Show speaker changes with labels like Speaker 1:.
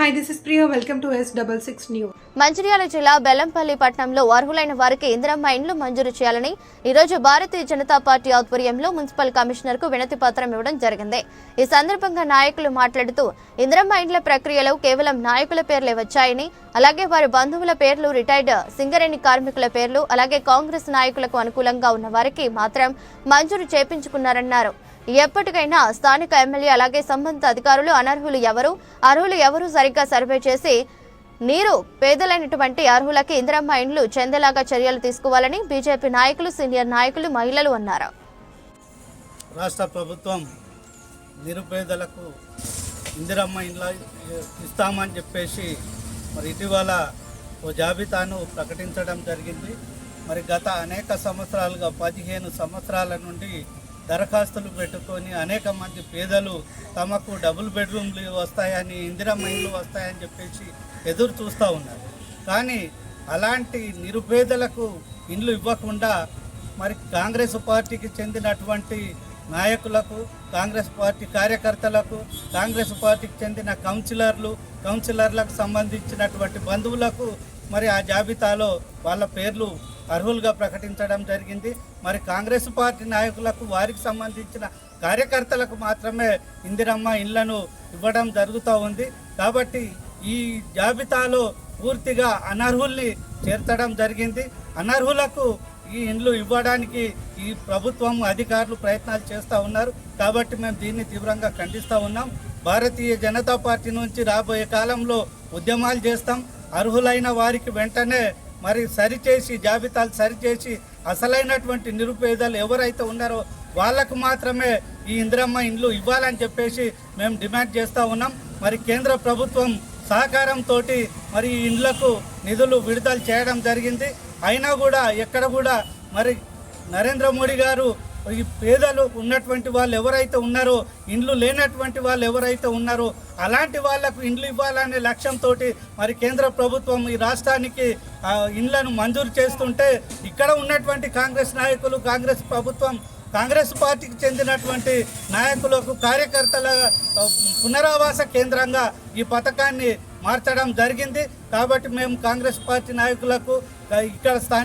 Speaker 1: Hi this is Priya welcome to S double six new
Speaker 2: Mancherial జిల్లా బెల్లంపల్లి పట్టణంలో అర్హులైన వారికి ఇందిరమ్మ ఇండ్లు మంజూరు చేయాలని ఈరోజు భారతీయ జనతా పార్టీ ఆధ్వర్యంలో మున్సిపల్ కమిషనర్కు వినతి పత్రం ఇవ్వడం జరిగింది. ఈ సందర్భంగా నాయకులు మాట్లాడుతూ ఇందిరమ్మ ఇండ్ల ప్రక్రియలో కేవలం నాయకుల పేర్లే వచ్చాయని అలాగే వారి బంధువుల పేర్లు రిటైర్డ్ సింగరేణి కార్మికుల పేర్లు అలాగే కాంగ్రెస్ నాయకులకు అనుకూలంగా ఉన్న వారికి మాత్రం మంజూరు చేపించుకున్నారన్నారు. ఎప్పటికైనా స్థానిక ఎమ్మెల్యే అలాగే సంబంధిత అధికారులు అనర్హులు ఎవరు? అర్హులు ఎవరు? సరిగ్గా సర్వే చేసి నీరు పేదలైనటువంటి అర్హులకి ఇందిరమ్మ ఇండ్లు చెందేలాగా చర్యలు తీసుకోవాలని బీజేపీ నాయకులు సీనియర్ నాయకులు మహిళలు అన్నారు?
Speaker 3: రాష్ట్ర ప్రభుత్వం నిరుపేదలకు ఇందిరమ్మ ఇండ్ల ఇస్తామని చెప్పేసి మరి ఇటీవల ఓ జాబితాను ప్రకటించడం జరిగింది. మరి గత అనేక సంవత్సరాలుగా పదిహేను సంవత్సరాల నుండి దరఖాస్తులు పెట్టుకొని అనేక మంది పేదలు తమకు డబుల్ బెడ్రూమ్లు వస్తాయని ఇందిరా ఇండ్లు వస్తాయని చెప్పేసి ఎదురు చూస్తూ ఉన్నారు. కానీ అలాంటి నిరుపేదలకు ఇండ్లు ఇవ్వకుండా మరి కాంగ్రెస్ పార్టీకి చెందినటువంటి నాయకులకు కాంగ్రెస్ పార్టీ కార్యకర్తలకు కాంగ్రెస్ పార్టీకి చెందిన కౌన్సిలర్లు కౌన్సిలర్లకు సంబంధించినటువంటి బంధువులకు మరి ఆ జాబితాలో వాళ్ళ పేర్లు అర్హులుగా ప్రకటించడం జరిగింది. మరి కాంగ్రెస్ పార్టీ నాయకులకు వారికి సంబంధించిన కార్యకర్తలకు మాత్రమే ఇందిరమ్మ ఇళ్ళను ఇవ్వడం జరుగుతూ ఉంది. కాబట్టి ఈ జాబితాలో పూర్తిగా అనర్హుల్ని చేర్చడం జరిగింది. అనర్హులకు ఈ ఇండ్లు ఇవ్వడానికి ఈ ప్రభుత్వం అధికారులు ప్రయత్నాలు చేస్తూ ఉన్నారు. కాబట్టి మేము దీన్ని తీవ్రంగా ఖండిస్తూ ఉన్నాం. భారతీయ జనతా పార్టీ నుంచి రాబోయే కాలంలో ఉద్యమాలు చేస్తాం. అర్హులైన వారికి వెంటనే మరి సరిచేసి జాబితాలు సరిచేసి అసలైనటువంటి నిరుపేదలు ఎవరైతే ఉన్నారో వాళ్ళకు మాత్రమే ఈ ఇందిరమ్మ ఇండ్లు ఇవ్వాలని చెప్పేసి మేము డిమాండ్ చేస్తూ ఉన్నాం. మరి కేంద్ర ప్రభుత్వం సహకారంతో మరి ఈ ఇండ్లకు నిధులు విడుదల చేయడం జరిగింది. అయినా కూడా ఎక్కడ కూడా మరి నరేంద్ర మోడీ గారు ఈ పేదలు ఉన్నటువంటి వాళ్ళు ఎవరైతే ఉన్నారో ఇండ్లు లేనటువంటి వాళ్ళు ఎవరైతే ఉన్నారో అలాంటి వాళ్ళకు ఇండ్లు ఇవ్వాలనే లక్ష్యంతో మరి కేంద్ర ప్రభుత్వం ఈ రాష్ట్రానికి ఇండ్లను మంజూరు చేస్తుంటే ఇక్కడ ఉన్నటువంటి కాంగ్రెస్ నాయకులు కాంగ్రెస్ ప్రభుత్వం కాంగ్రెస్ పార్టీకి చెందినటువంటి నాయకులకు కార్యకర్తల పునరావాస కేంద్రంగా ఈ పథకాన్ని మార్చడం జరిగింది. కాబట్టి మేము కాంగ్రెస్ పార్టీ నాయకులకు ఇక్కడ స్థానిక